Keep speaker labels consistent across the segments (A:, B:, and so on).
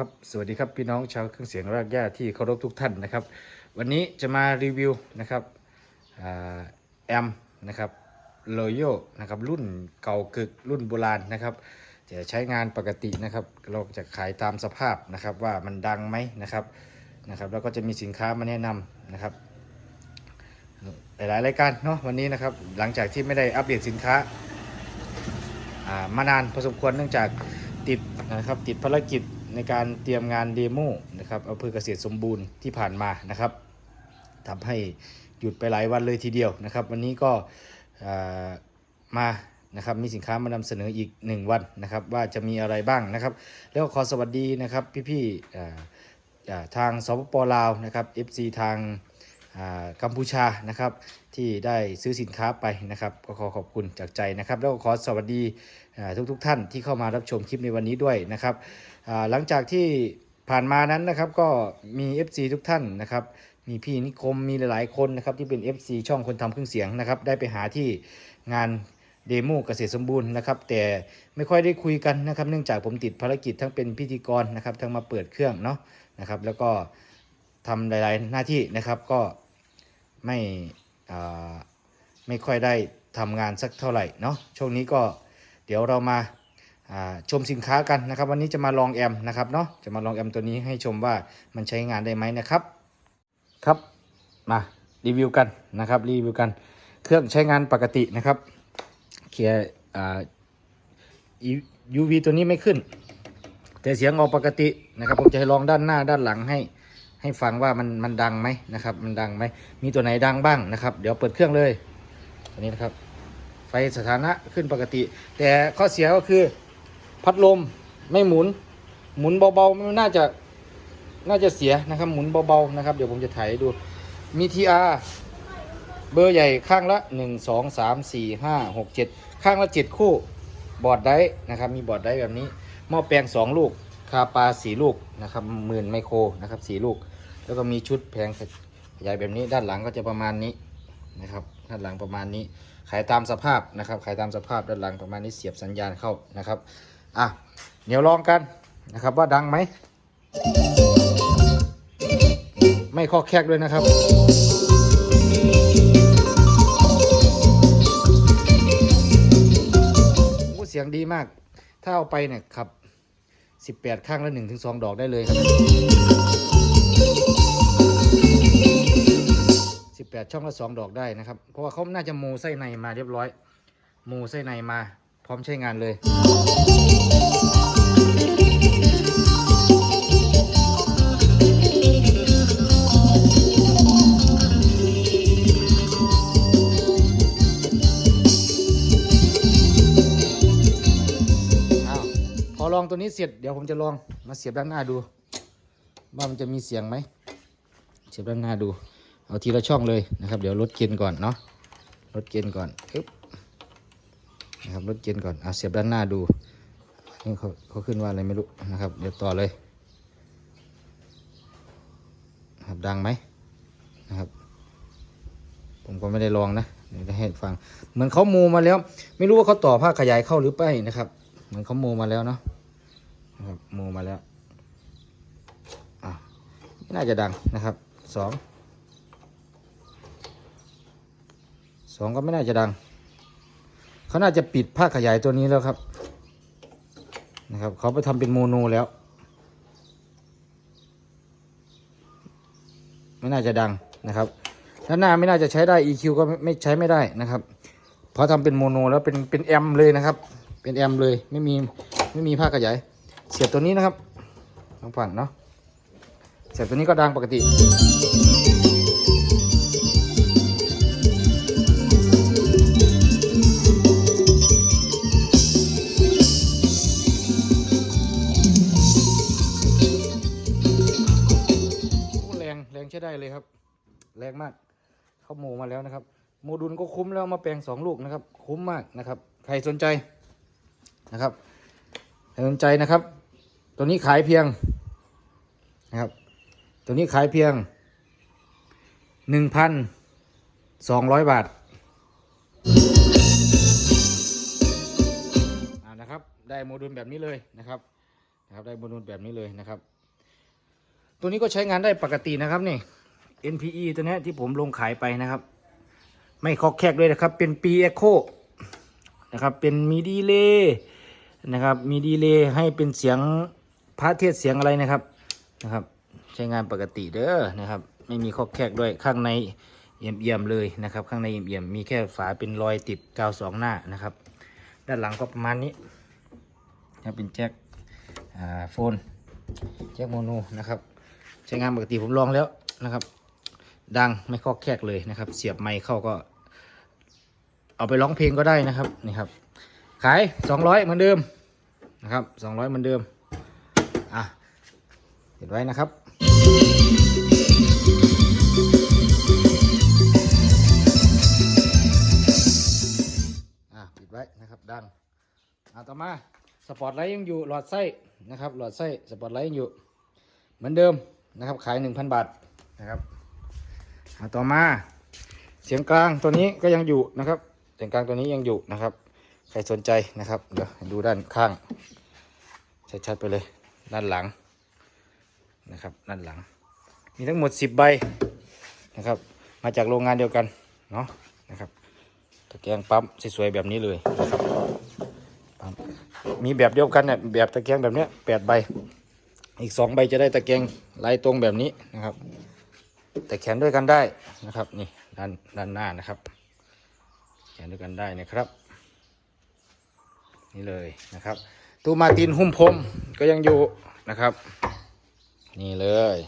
A: ครับสวัสดีครับพี่น้องชาวเครื่องเสียงรากหญ้าที่เคารพทุกท่านนะครับ วันนี้จะมารีวิวนะครับแอมนะครับโลโยนะครับรุ่นเก่ากึกรุ่นโบราณนะครับ จะใช้งานปกตินะครับ เราจะขายตามสภาพนะครับว่ามันดังไหมนะครับนะครับ แล้วก็จะมีสินค้ามาแนะนำนะครับ หลายๆรายการเนาะวันนี้นะครับ หลังจากที่ไม่ได้อัปเดตสินค้าามานานพอสมควรเนื่องจากติดนะครับติดภารกิจ ในการเตรียมงานเดโมนะครับอำเภอเกษตรสมบูรณ์ที่ผ่านมานะครับทำให้หยุดไปหลายวันเลยทีเดียวนะครับ วันนี้ก็มานะครับมีสินค้ามานำเสนออีก 1 วันนะครับ ว่าจะมีอะไรบ้างนะครับ แล้วขอสวัสดีนะครับพี่ๆทางสปปลาวนะครับ FC ทาง กัมพูชานะครับที่ได้ซื้อสินค้าไปนะครับก็ขอขอบคุณจากใจนะครับ แล้วก็ขอสวัสดีทุกทกๆท่านที่เข้ามารับชมคลิปในวันนี้ด้วยนะครับหลังจากที่ผ่านมานั้นนะครับก็มี FC ทุกท่านนะครับมีพี่นิคมมีหลายๆคนนะครับที่เป็น FC ช่องคนทำเครื่องเสียงนะครับได้ไปหาที่งานเดโมเกษตรสมบูรณ์นะครับแต่ไม่ค่อยได้คุยกันนะครับ เนื่องจากผมติดภารกิจทั้งเป็นพิธีกรนะครับทั้งมาเปิดเครื่องเนาะนะครับแล้วก็ทำหลาย ๆ หน้าที่นะครับก็ ไม่ไม่ค่อยได้ทำงานสักเท่าไหร่เนาะช่วงนี้ก็เดี๋ยวเรามาาชมสินค้ากันนะครับ วันนี้จะมาลองแอมนะครับเนาะจะมาลองแอมตัวนี้ให้ชมว่ามันใช้งานได้ไหมนะครับครับมารีวิวกันนะครับรีวิวกันเครื่องใช้งานปกตินะครับเคลียร์อ่า UV ตัวนี้ไม่ขึ้น แต่เสียงออกปกตินะครับผมจะให้ลองด้านหน้าด้านหลังให้ ให้ฟังว่ามันมันดังไหมนะครับ มันดังไหมมีตัวไหนดังบ้างนะครับ เดี๋ยวเปิดเครื่องเลยตัวนี้นะครับ ไฟสถานะขึ้นปกติ แต่ข้อเสียก็คือพัดลมไม่หมุน หมุนเบาๆมันน่าจะน่าจะเสียนะครับ หมุนเบาๆนะครับ เดี๋ยวผมจะถ่ายดูมี TR เบอร์ใหญ่ข้างละ 1 2 3 4 5 6 7 ข้างละ 7 คู่บอร์ดได้นะครับ มีบอร์ดได้แบบนี้หม้อแปลง 2 ลูก คาปลาสีลูกนะครับหมื่นไมโครนะครับสีลูก แล้วก็มีชุดแผงขยายแบบนี้ด้านหลังก็จะประมาณนี้นะครับด้านหลังประมาณนี้ ขายตามสภาพนะครับ ขายตามสภาพด้านหลังประมาณนี้เสียบสัญญาณเข้านะครับอะเดี๋ยวลองกันนะครับว่าดังไหม ไม่ข้อแคกด้วยนะครับเสียงดีมาก ถ้าเอาไปเนี่ยขับ 18 ข้างละ1ถึง2ดอกได้เลยครับ 18ช่องละ2ดอกได้นะครับ เพราะว่าเขาน่าจะโมไส้ในมาเรียบร้อยโมไส้ในมาพร้อมใช้งานเลยพอลองตัวนี้เสร็จเดี๋ยวผมจะลองมาเสียบด้านหน้าดู ว่ามันจะมีเสียงไหมเสียบด้านหน้าดู เอาทีละช่องเลยนะครับ เดี๋ยวลดเกณฑ์ก่อนเนาะลดเกณฑ์ก่อนปึ๊บนะครับลดเกณฑ์ก่อนเอาเสียบด้านหน้าดูนี่เขาเขาขึ้นว่าอะไรไม่รู้นะครับ เดี๋ยวต่อเลยนะครับดังไหมนะครับ ผมก็ไม่ได้ลองนะเดี๋ยวจะให้ฟัง เหมือนเขาโมมาแล้ว ไม่รู้ว่าเขาต่อผ้าขยายเข้าหรือไม่นะครับ เหมือนเขาโมมาแล้วเนาะนะครับโมมาแล้ว น่าจะดังนะครับสองสองก็ไม่น่าจะดัง เขาน่าจะปิดผ้าขยายตัวนี้แล้วครับ นะครับเขาไปทำเป็นโมโนแล้ว ไม่น่าจะดังนะครับด้านหน้าไม่น่าจะใช้ได้ EQ ก็ไม่ไม่ใช้ไม่ได้นะครับเพราะทำเป็นโมโนแล้วเป็นเป็นแอมเลยนะครับ เป็นแอมเลยไม่มีไม่มีผ้าขยาย เสียบตัวนี้นะครับน้องผ่านเนาะ เสียบตัวนี้ก็ดังปกติ แรงแรงใช้ได้เลยครับ แรงมากเขาโมมาแล้วนะครับ โมดูลก็คุ้มแล้วมาแปลงสองลูกนะครับ คุ้มมากนะครับ ใครสนใจนะครับใครสนใจนะครับ ตัวนี้ขายเพียงนะครับ ตัวนี้ขายเพียงหนึ่งพันสองร้อยบาทอ่านะครับ ได้โมดูลแบบนี้เลยนะครับนะครับ ได้บนนูนแบบนี้เลยนะครับ ตัวนี้ก็ใช้งานได้ปกตินะครับนี่ NPE ตัวนี้ที่ผมลงขายไปนะครับ ไม่คอกแคกด้วยนะครับ เป็น P Echo นะครับ เป็นมีดีเลย์นะครับ มีดีเลย์ให้เป็นเสียงพระเทศเสียงอะไรนะครับนะครับ ใช้งานปกติเด้อนะครับ ไม่มีคอแคกด้วยข้างในเอี่ยมๆเลยนะครับ ข้างในเอี่ยมๆมีแค่ฝาเป็นรอยติดกาวสองหน้านะครับ ด้านหลังก็ประมาณนี้นะเป็นแจ็คอ่าโฟนแจ็คโมโนนะครับ ใช้งานปกติผมลองแล้วนะครับ ดังไม่คอแคกเลยนะครับ เสียบไมค์เข้าก็ เอาไปร้องเพลงก็ได้นะครับนี่ครับ ขาย 200 เหมือนเดิมนะครับ 200 เหมือนเดิมอะเห็นไว้นะครับ ดังอะต่อมาสปอตไลท์ยังอยู่หลอดไส้นะครับหลอดไส้สปอตไลท์ยังอยู่ เหมือนเดิมนะครับขาย 1,000 บาทนะครับอะต่อมาเสียงกลางตัวนี้ก็ยังอยู่นะครับ เสียงกลางตัวนี้ยังอยู่นะครับ ใครสนใจนะครับเดี๋ยวดูด้านข้างชัดๆไปเลยด้านหลังนะครับด้านหลัง มีทั้งหมด 10 ใบนะครับ มาจากโรงงานเดียวกันเนาะนะครับตะแกรงปั๊มสวยๆแบบนี้เลยนะครับ มีแบบเดียวกันเนี่ยแบบตะแกรงแบบเนี้ยแปดใบ อีกสองใบจะได้ตะแกรงลายตรงแบบนี้นะครับ แต่แขนด้วยกันได้นะครับนี่ด้านด้านหน้านะครับ แขนด้วยกันได้นะครับ นี่เลยนะครับตู้มาตินหุ้มพรมก็ยังอยู่นะครับ นี่เลย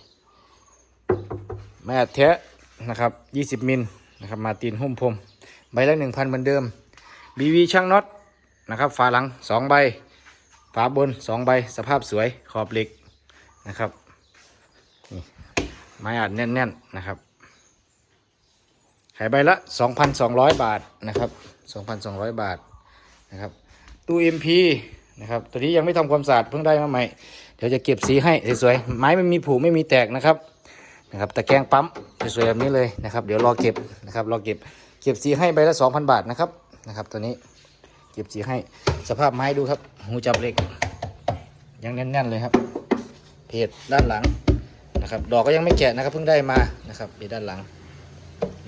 A: แม่แท้นะครับ 20 มิลนะครับ มาตินหุ้มพรมใบละ1,000 เหมือนเดิม BV ช่างน็อต นะครับ ฝาหลัง2ใบ ฝาบน2ใบ สภาพสวยขอบเหล็กนะครับนี่ไม้อัดแน่นๆนะครับ ขายใบละ 2,200 บาทนะครับ 2,200 บาทนะครับตู้ MP นะครับตัวนี้ยังไม่ทำความสะอาดเพิ่งได้มาใหม่เดี๋ยวจะเก็บสีให้สวยๆไม้ไม่มีผุไม่มีแตกนะครับนะครับตะแกรงปั๊มสวยๆแบบนี้เลยนะครับ เดี๋ยวรอเก็บนะครับรอเก็บเก็บสีให้ใบละ 2,000 บาทนะครับนะครับตัวนี้ เก็บสีให้สภาพไม้ดูครับ หูจับเหล็ก ยังแน่นๆเลยครับเพจด้านหลังนะครับ ดอกก็ยังไม่แกะนะครับเพิ่งได้มานะครับเพจด้านหลัง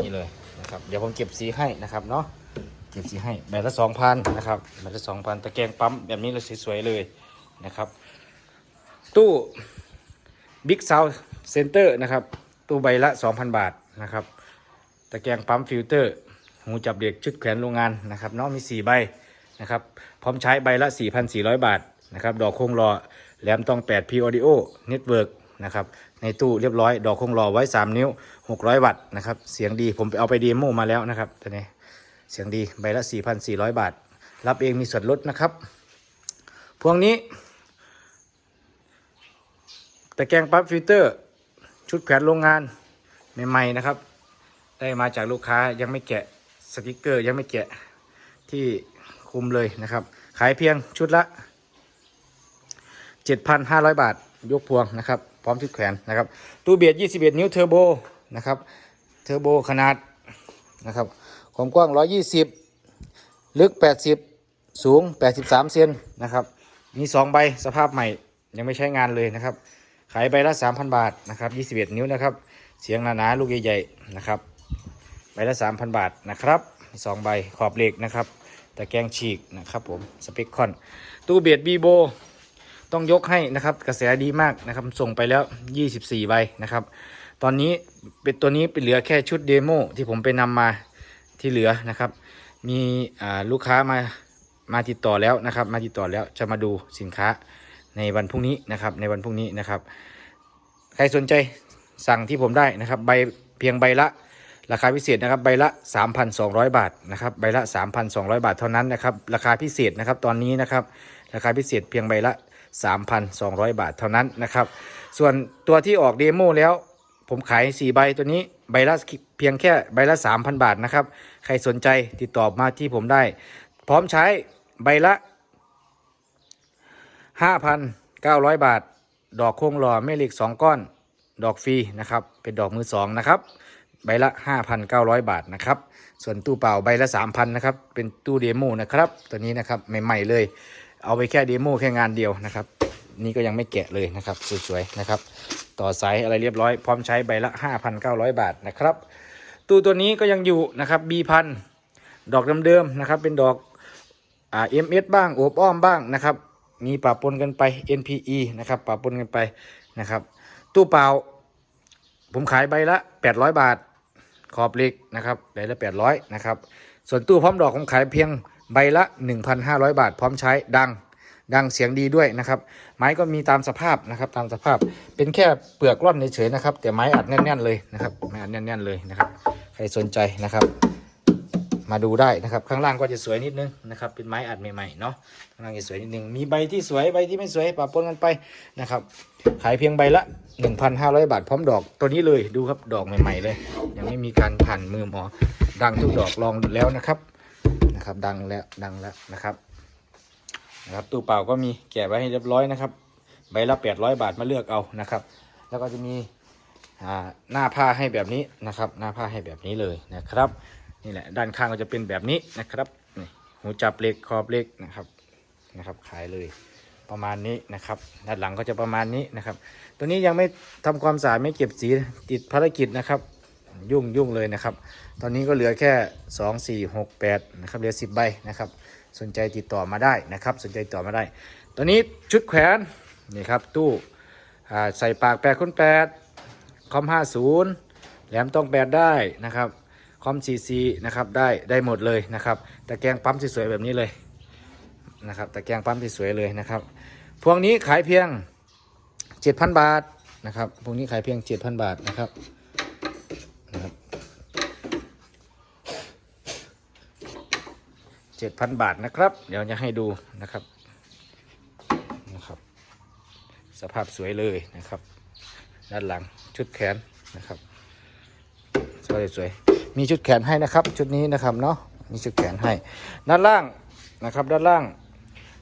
A: นี่เลยนะครับ เดี๋ยวผมเก็บสีให้นะครับเนาะเก็บสีให้ใบบละสองพันนะครับใบบละสองพันตะแกรงปั๊มแบบนี้เลยสวยๆเลยนะครับ ตู้ Big Sound Center นะครับ ตู้ใบละ 2,000 บาทนะครับ ตะแกรงปั๊มฟิลเตอร์ หูจับเด็กชุดแขวนโรงงานนะครับเนาะมี 4 ใบ นะครับ พร้อมใช้ใบละ 4,400 บาทนะครับ ดอกโคงรอแหลมตอง 8P Audio Network นะครับ ในตู้เรียบร้อย ดอกโคงรอไว้ 3 นิ้ว 600 วัตต์นะครับ เสียงดีผมไปเอาไปดีโมมาแล้วนะครับตัวนี้เสียงดีใบละ 4,400 บาท รับเองมีส่วนลดนะครับ พวงนี้ตะแกรงปั๊บฟิลเตอร์ ชุดแขวนโรงงานใหม่ๆนะครับ ได้มาจากลูกค้ายังไม่แกะสติกเกอร์ยังไม่แกะที่ คุมเลยนะครับ ขายเพียงชุดละ 7,500 บาท ยกพวงนะครับ พร้อมชุดแขวนนะครับ ตู้เบียด 21 นิ้วเทอร์โบนะครับ เทอร์โบขนาดนะครับความกว้าง 120 ลึก 80 สูง 83 เซนนะครับ มี 2 ใบสภาพใหม่ยังไม่ใช้งานเลยนะครับ ขายใบละ 3,000 บาทนะครับ 21 นิ้วนะครับ เสียงหนาๆลูกใหญ่ๆนะครับใบละ 3,000 บาทนะครับมีสองใบขอบเหล็กนะครับ ตะแกงฉีกนะครับผมสเปคคอน ตู้เบียดบีโบต้องยกให้นะครับกระแสดีมากนะครับส่งไปแล้ว 24 ใบนะครับ ตอนนี้เป็นตัวนี้เป็นเหลือแค่ชุดเดโมที่ผมไปนำมาที่เหลือนะครับ มีลูกค้ามามาติดต่อแล้วนะครับ มาติดต่อแล้วจะมาดูสินค้าในวันพรุ่งนี้นะครับ ในวันพรุ่งนี้นะครับ ใครสนใจสั่งที่ผมได้นะครับ ใบเพียงใบละ ราคาพิเศษนะครับใบละ 3,200 บาทนะครับใบละ 3,200 บาทเท่านั้นนะครับราคาพิเศษนะครับตอนนี้นะครับราคาพิเศษเพียงใบละ 3,200 บาทเท่านั้นนะครับส่วนตัวที่ออกเดโมแล้ว ผมขาย 4 ใบตัวนี้ใบละเพียงแค่ใบละ 3,000 บาทนะครับใครสนใจติดต่อมาที่ผมได้ พร้อมใช้ใบละ 5,900 บาท ดอกโค้งหล่อแม่เหล็ก 2 ก้อน ดอกฟรีนะครับเป็นดอกมือสองนะครับ ใบละ 5,900 บาทนะครับ ส่วนตู้เปล่าใบละ 3,000นะครับ เป็นตู้เดโมนะครับ ตัวนี้นะครับใหม่ๆเลย เอาไปแค่เดโมแค่งานเดียวนะครับ นี่ก็ยังไม่แกะเลยนะครับสวยๆนะครับ ต่อสายอะไรเรียบร้อย พร้อมใช้ใบละ 5,900 บาทนะครับ ตู้ตัวนี้ก็ยังอยู่นะครับ B พันดอกเดิมๆนะครับ เป็นดอกอ่า MS บ้างโอบอ้อมบ้างนะครับมีปะปนกันไป NPE นะครับปะปนกันไปนะครับ ตู้เปล่าผมขายใบละ 800 บาท ขอบเล็กนะครับใบละ800นะครับส่วนตู้พร้อมดอกผมขายเพียงใบละ 1,500 บาท พร้อมใช้ดังดังเสียงดีด้วยนะครับ ไม้ก็มีตามสภาพนะครับตามสภาพเป็นแค่เปลือกร่อนเฉยๆนะครับ แต่ไม้อัดแน่นๆเลยนะครับไม้อัดแน่นๆเลยนะครับ ใครสนใจนะครับ มาดูได้นะครับ ข้างล่างก็จะสวยนิดนึงนะครับ เป็นไม้อัดใหม่ๆเนาะข้างล่างจะสวยนิดนึงมีใบที่สวยใบที่ไม่สวยปะปนกันไปนะครับ ขายเพียงใบละ 1,500 บาทพร้อมดอกตัวนี้เลยดูครับดอกใหม่ๆเลย ยังไม่มีการผ่านมือหมอดังทุกดอกลองแล้วนะครับนะครับดังแล้วดังแล้วนะครับนะครับตู้เปล่าก็มีแกะไว้ให้เรียบร้อยนะครับ ใบละ 800 บาทมาเลือกเอานะครับ แล้วก็จะมีอ่าหน้าผ้าให้แบบนี้นะครับ หน้าผ้าให้แบบนี้เลยนะครับ นี่แหละด้านข้างก็จะเป็นแบบนี้นะครับนี่หูจับเหล็กขอบเหล็กนะครับนะครับ ขายเลยประมาณนี้นะครับ ด้านหลังก็จะประมาณนี้นะครับ ตัวนี้ยังไม่ทำความสะอาดไม่เก็บสีติดภารกิจนะครับ ยุ่งยุ่งเลยนะครับ ตอนนี้ก็เหลือแค่ 2 4 6 8นะครับเหลือ 10 ใบนะครับ สนใจติดต่อมาได้นะครับ สนใจติดต่อมาได้ ตัวนี้ชุดแขวนนี่ครับตู้ใส่ปากแปดคูณแปดคอม50แหลมต้องแปดได้นะครับ คอมซีซีนะครับได้ได้หมดเลยนะครับตะแกรงปั๊มสวยๆแบบนี้เลยนะครับตะแกรงปั๊มสวยๆเลยนะครับพวงนี้ขายเพียง 7,000 บาทนะครับพวกนี้ขายเพียง 7,000 บาทนะครับนะครับ7,000บาทนะครับ เดี๋ยวจะให้ดูนะครับนะครับ สภาพสวยเลยนะครับ ด้านหลังชุดแขนนะครับ สวยสวย มีชุดแขนให้นะครับ ชุดนี้นะครับเนาะมีชุดแขนให้ ด้านล่างนะครับ ด้านล่าง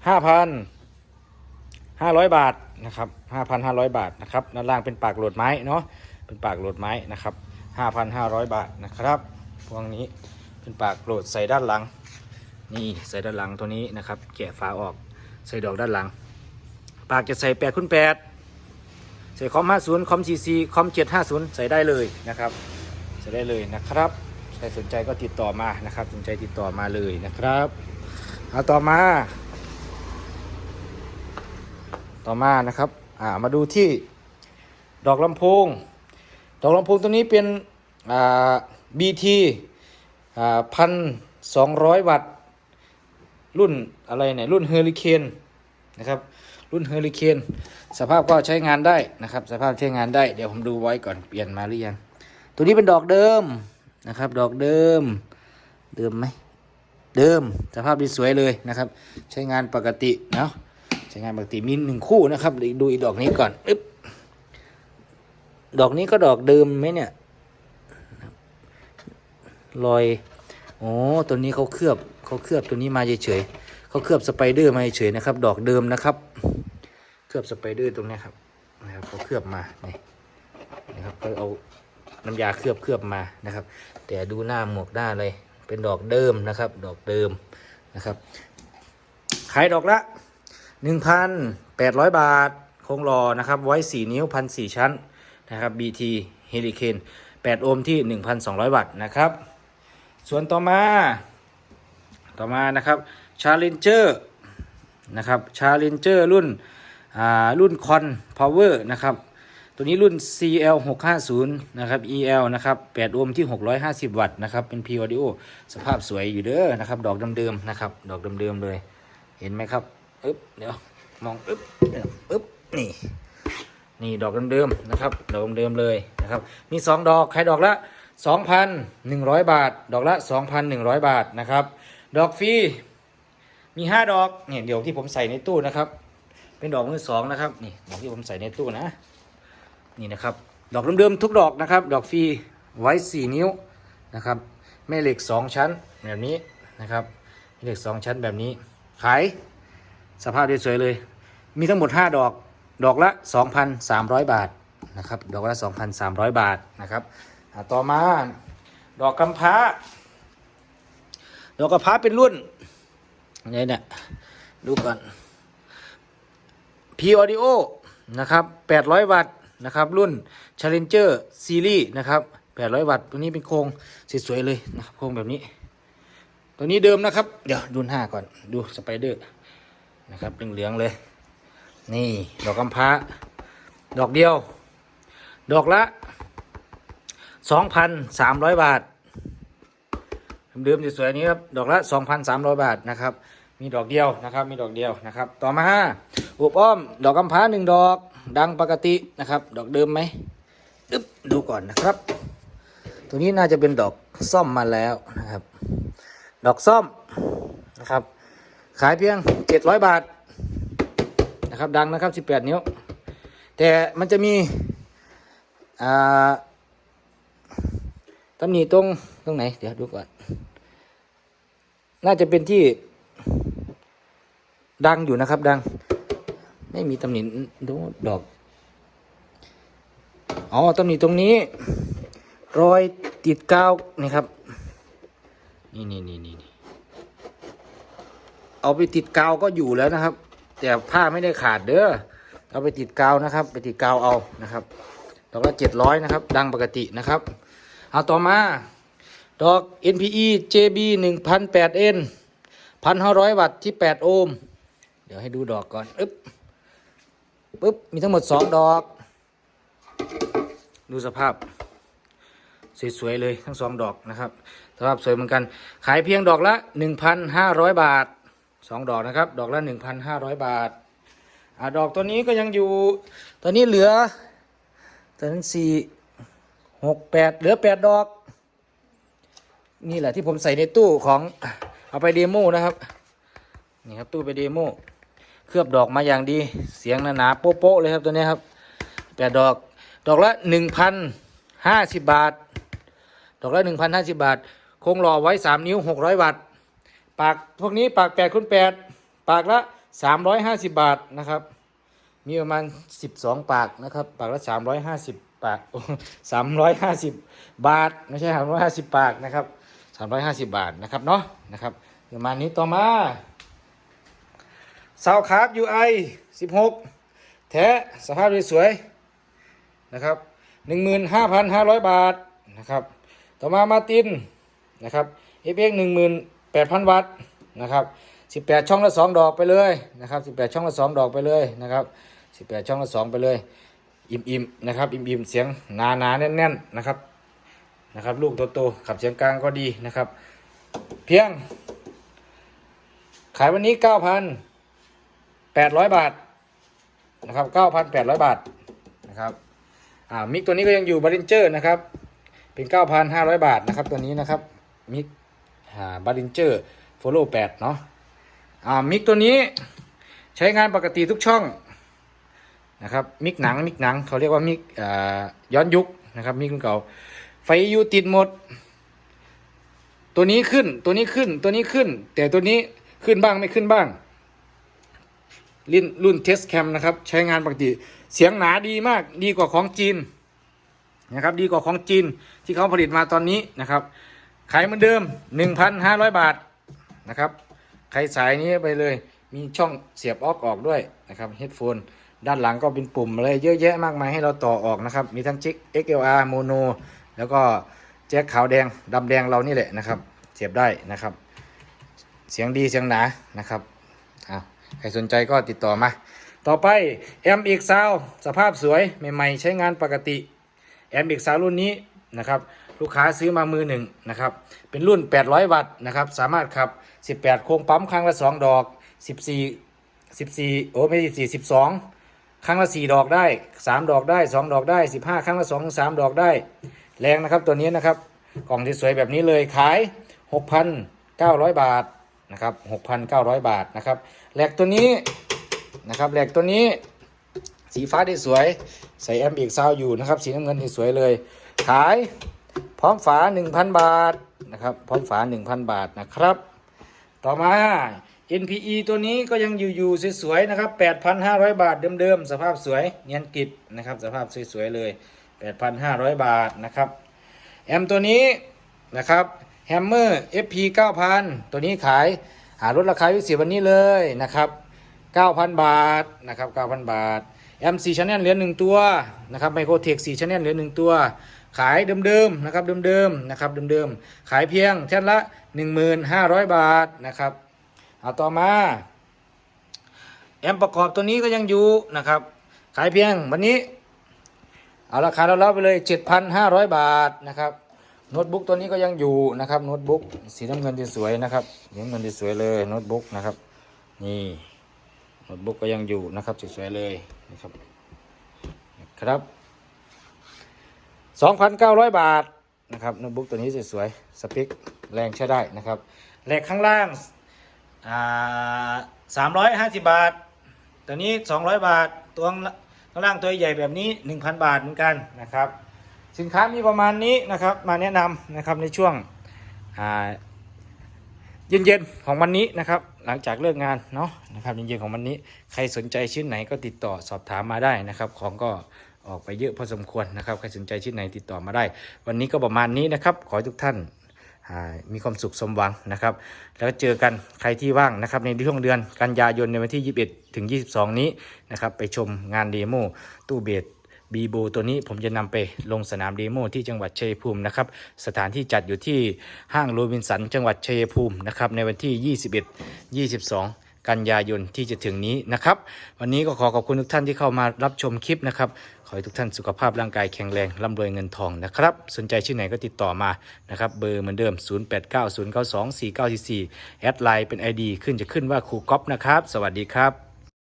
A: 5,500บาทนะครับ5,500บาทนะครับด้านล่างเป็นปากโหลดไม้เนาะเป็นปากโหลดไม้นะครับ5,500บาทนะครับพวกนี้เป็นปากโหลดใส่ด้านหลัง นี่ใส่ด้านหลังตัวนี้นะครับ แกะฝาออกใส่ดอกด้านหลัง ปากจะใส่8คูณ8ใส่คอม50คอม CC คอม750ใส่ได้เลยนะครับ ใส่ได้เลยนะครับ ใครสนใจก็ติดต่อมานะครับ สนใจติดต่อมาเลยนะครับเอาต่อมา ต่อมานะครับอ่ามาดูที่ดอกลำโพง ดอกลำโพงตัวนี้เป็นอ่า BT อ่าพันสองร้อยวัตต์รุ่นอะไรเนี่ยรุ่นเฮอริเคนนะครับรุ่นเฮอริเคนสภาพก็ใช้งานได้นะครับ สภาพใช้งานได้ เดี๋ยวผมดูไว้ก่อนเปลี่ยนมาหรือยัง ตัวนี้เป็นดอกเดิมนะครับ ดอกเดิม เดิมไหมเดิมสภาพดีสวยเลยนะครับ ใช้งานปกติเนาะใช้งานปกติมีหนึ่งคู่นะครับดูอีกดอกนี้ก่อนอึ๊บดอกนี้ก็ดอกเดิมไหมเนี่ยรอยโอ้ตัวนี้เขาเคลือบเขาเคลือบตัวนี้มาเฉยๆเขาเคลือบสไปเดอร์มาเฉยๆนะครับ ดอกเดิมนะครับ เคลือบสไปเดอร์ตรงนี้ครับนะครับเขาเคลือบมานี่นะครับเขาเอา น้ำยาเคลือบเคลือบมานะครับ แต่ดูหน้าหมวกด้าเลย เป็นดอกเดิมนะครับ ดอกเดิมนะครับ ขายดอกละ 1,800 บาท คงรอนะครับ ไว้ 4 นิ้ว1,400ชั้นนะครับ BT Hurricane 8 โอห์มที่ 1,200 วัตต์นะครับ ส่วนต่อมา ต่อมานะครับ Challenger นะครับ Challenger รุ่นอ่ารุ่นคอน Power นะครับ ตัวนี้รุ่น CL 650นะครับ EL นะครับ8โอห์มที่ 650 วัตต์นะครับเป็น P Audio สภาพสวยอยู่เด้อนะครับ ดอกเดิมๆนะครับ ดอกเดิมๆเลย เห็นไหมครับอึ๊บเดี๋ยวมองอึ๊บอึ๊บนี่นี่ดอกเดิมๆนะครับ ดอกเดิมๆเลยนะครับ มี 2 ดอกขายดอกละ 2,100 บาท ดอกละ 2,100 บาทนะครับ ดอกฟรีมี 5 ดอกเนี่ยเดี๋ยวที่ผมใส่ในตู้นะครับ เป็นดอกมือสองนะครับนี่ดอกที่ผมใส่ในตู้นะ นี่นะครับ ดอกเดิมๆทุกดอกนะครับ ดอกฟรีไว้ 4 นิ้วนะครับแม่เหล็ก 2 ชั้นแบบนี้นะครับแม่เหล็ก 2 ชั้นแบบนี้ ขายสภาพสวยๆเลย มีทั้งหมด 5 ดอกดอกละ 2,300 บาทนะครับดอกละ 2,300 บาทนะครับต่อมาดอกกำพร้า ดอกกำพร้าเป็นรุ่นนี่เนี่ยดูก่อน P P Audio นะครับ 800 วัตต์ นะครับ รุ่น Challenger Series นะครับ800 วัตต์ตัวนี้เป็นโครงสวยๆเลยนะครับโครงแบบนี้ ตัวนี้เดิมนะครับ เดี๋ยวดูหน้าก่อนดูสไปเดอร์นะครับเหลืองๆเลย นี่ดอกกำพร้า ดอกเดียว ดอกละ 2,300 บาทเดิมๆสวยๆนี้ครับดอกละ 2,300 บาทนะครับ มีดอกเดียวนะครับ มีดอกเดียวนะครับ ต่อมาอุบอ้อม ดอกกำพร้าหนึ่งดอก ดังปกตินะครับ ดอกเดิมไหมอึ๊บดูก่อนนะครับ ตัวนี้น่าจะเป็นดอกซ่อมมาแล้วนะครับ ดอกซ่อมนะครับ ขายเพียง 700 บาทนะครับ ดังนะครับ 18 นิ้ว แต่มันจะมีตำหนิตรงตรงไหน เดี๋ยวดูก่อน น่าจะเป็นที่ดังอยู่นะครับดัง ไม่มีตำหนิดูดอกอ๋อตำหนิตรงนี้ รอยติดกาวนี่ครับ นี่นี่นี่นี่เอาไปติดกาวก็อยู่แล้วนะครับ แต่ผ้าไม่ได้ขาดเด้อเอาไปติดกาวนะครับ ไปติดกาวเอานะครับดอกละเจ็ดร้อยนะครับ ดังปกตินะครับ เอาต่อมา ดอก NPE JB 1008N 1,500 วัตต์ที่ 8 โอห์ม เดี๋ยวให้ดูดอกก่อน อึ๊บ ปึ๊บ มีทั้งหมด2ดอก ดูสภาพ สวยๆเลยทั้งสองดอกนะครับ สภาพสวยเหมือนกัน ขายเพียงดอกละ1,500บาท2ดอกนะครับ ดอกละ1,500บาทอ่าดอกตัวนี้ก็ยังอยู่ ตอนนี้เหลือตอนนั้นสี่หกแปดเหลือแปดดอก นี่แหละที่ผมใส่ในตู้ของเอาไปเดโมนะครับ นี่ครับตู้ไปเดโม เคลือบดอกมาอย่างดีเสียงหนาๆโป๊ะๆเลยครับตัวนี้ครับแปดดอกดอกละหนึ่งพันห้าสิบบาท ดอกละหนึ่งพันห้าสิบบาท คงหล่อไว้สามนิ้วหกร้อยวัตต์ปากพวกนี้ปากแปดคูณแปดปากละสามร้อยห้าสิบบาทนะครับ มีประมาณสิบสองปากนะครับ ปากละสามร้อยห้าสิบปากสามร้อยห้าสิบบาท ไม่ใช่สามร้อยห้าสิบปากนะครับสามร้อยห้าสิบบาทนะครับเนาะนะครับประมาณนี้ต่อมา ซาวคาร์บ UI สิบหกแท้สภาพสวยๆนะครับหนึ่งหมื่นห้าพันห้าร้อยบาทนะครับ ต่อมามาตินนะครับ FX หนึ่งหมื่นแปดพันวัตต์นะครับสิบแปดช่องละสองดอกไปเลยนะครับสิบแปดช่องละสองดอกไปเลยนะครับสิบแปดช่องละสองไปเลยอิ่มอิ่มๆนะครับ อิ่มอิ่มๆเสียงหนาหนาๆแน่นแน่นๆนะครับนะครับ ลูกโตๆขับเสียงกลางก็ดีนะครับ เพียง ขายวันนี้เก้าพันแปดร้อยบาทนะครับเก้าพันแปดร้อยบาทนะครับอ่ามิกตัวนี้ก็ยังอยู่บารินเจอร์นะครับเป็นเก้าพันห้าร้อยบาทนะครับตัวนี้นะครับมิกอ่าบารินเจอร์โฟโล่แปดเนาะอ่ามิกตัวนี้ใช้งานปกติทุกช่องนะครับมิกหนังมิกหนังเขาเรียกว่ามิกอ่าย้อนยุคนะครับมิกรุ่นเก่าไฟยูติดหมด ตัวนี้ขึ้นตัวนี้ขึ้นตัวนี้ขึ้น แต่ตัวนี้ขึ้นบ้างไม่ขึ้นบ้าง รุ่นรุ่นเทสแคมนะครับ ใช้งานปกติ เสียงหนาดีมากดีกว่าของจีนนะครับ ดีกว่าของจีนที่เขาผลิตมาตอนนี้นะครับขายเหมือนเดิม 1,500 บาทนะครับ ใครสายนี้ไปเลย มีช่องเสียบออกออกด้วยนะครับเฮดโฟนด้านหลังก็เป็นปุ่มอะไรเยอะแยะมากมายให้เราต่อออกนะครับ มีทั้งจิก XLR โมโนแล้วก็แจ็คขาวแดงดำแดงเรานี่แหละนะครับ เสียบได้นะครับ เสียงดีเสียงหนานะครับ ใครสนใจก็ติดต่อมา ต่อไปแอมอีกซาวสภาพสวยใหม่ ๆ ใช้งานปกติแอมอีกซาวรุ่นนี้นะครับลูกค้าซื้อมามือหนึ่งนะครับเป็นรุ่น 800 วัตต์นะครับสามารถขับ 18 โค้งปั๊มครั้งละ 2 ดอก 14 14โอ้ไม่ใช่4 12 ครั้งละ 4 ดอกได้ 3 ดอกได้ 2 ดอกได้ 15 ครั้งละ2ถึง3ดอกได้ แรงนะครับตัวนี้นะครับกล่องที่สวยแบบนี้เลยขาย 6,900 บาทนะครับ6,900 บาทนะครับ แหลกตัวนี้นะครับแหลกตัวนี้ สีฟ้าที่สวย ใส่แอมป์อีกซาวอยู่นะครับ สีน้ำเงินที่สวยเลย ขายพร้อมฝา 1,000 บาทนะครับพร้อมฝา 1,000 บาทนะครับ ต่อมา NPE ตัวนี้ก็ยังอยู่อยู่สวยๆนะครับ 8,500 บาทเดิมๆสภาพสวยเนียนกริบนะครับสภาพสวยๆเลย 8,500 บาทนะครับแอมตัวนี้นะครับแฮมเมอร์ FP 9000 ตัวนี้ขาย หาลดราคาพิเศษวันนี้เลยนะครับ 9,000 บาทนะครับ 9,000 บาท M4 Channel เหลือ 1 ตัวนะครับ Microtech 4 Channel เหลือ 1 ตัว ขายเดิมๆนะครับเดิมๆนะครับเดิมๆขายเพียงแท่นละ 1,500 บาทนะครับเอาต่อมาแอมประกอบตัวนี้ก็ยังอยู่นะครับ ขายเพียงวันนี้ เอาราคาเราเล่าไปเลย 7,500 บาทนะครับ โน้ตบุ๊กตัวนี้ก็ยังอยู่นะครับโน้ตบุ๊กสีน้ำเงินสวยนะครับสีน้ำเงินสวยเลยโน้ตบุ๊กนะครับ นี่โน้ตบุ๊กก็ยังอยู่นะครับสวยๆเลยนะครับครับ2,900 บาทนะครับโน้ตบุ๊กตัวนี้สวยๆสเปคแรงใช้ได้นะครับแหลกข้างล่างอ่า350บาท ตัวนี้ 200 บาทตัวข้างล่างตัวใหญ่แบบนี้ 1,000 บาทเหมือนกันนะครับ สินค้ามีประมาณนี้นะครับมาแนะนำนะครับในช่วงเย็นๆของวันนี้นะครับ หลังจากเลิกงานเนาะนะครับเย็นๆของวันนี้ใครสนใจชิ้นไหนก็ติดต่อสอบถามมาได้นะครับ ของก็ออกไปเยอะพอสมควรนะครับ ใครสนใจชิ้นไหนติดต่อมาได้ วันนี้ก็ประมาณนี้นะครับ ขอให้ทุกท่านมีความสุขสมหวังนะครับ แล้วก็เจอกันใครที่ว่างนะครับในช่วงเดือนกันยายนในวันที่ 21 ถึง 22 นี้นะครับ ไปชมงานเดโมตู้เบส บีโบตัวนี้ผมจะนำไปลงสนามเดโมที่จังหวัดชัยภูมินะครับ สถานที่จัดอยู่ที่ห้างโรบินสันจังหวัดชัยภูมินะครับ ในวันที่ 21 22กันยายนที่จะถึงนี้นะครับ วันนี้ก็ขอขอบคุณทุกท่านที่เข้ามารับชมคลิปนะครับ ขอให้ทุกท่านสุขภาพร่างกายแข็งแรงร่ำรวยเงินทองนะครับ สนใจชื่อไหนก็ติดต่อมานะครับ เบอร์เหมือนเดิม 0890924944 แอดไลน์เป็น ID ขึ้นจะขึ้นว่าครูก๊อฟนะครับ สวัสดีครับ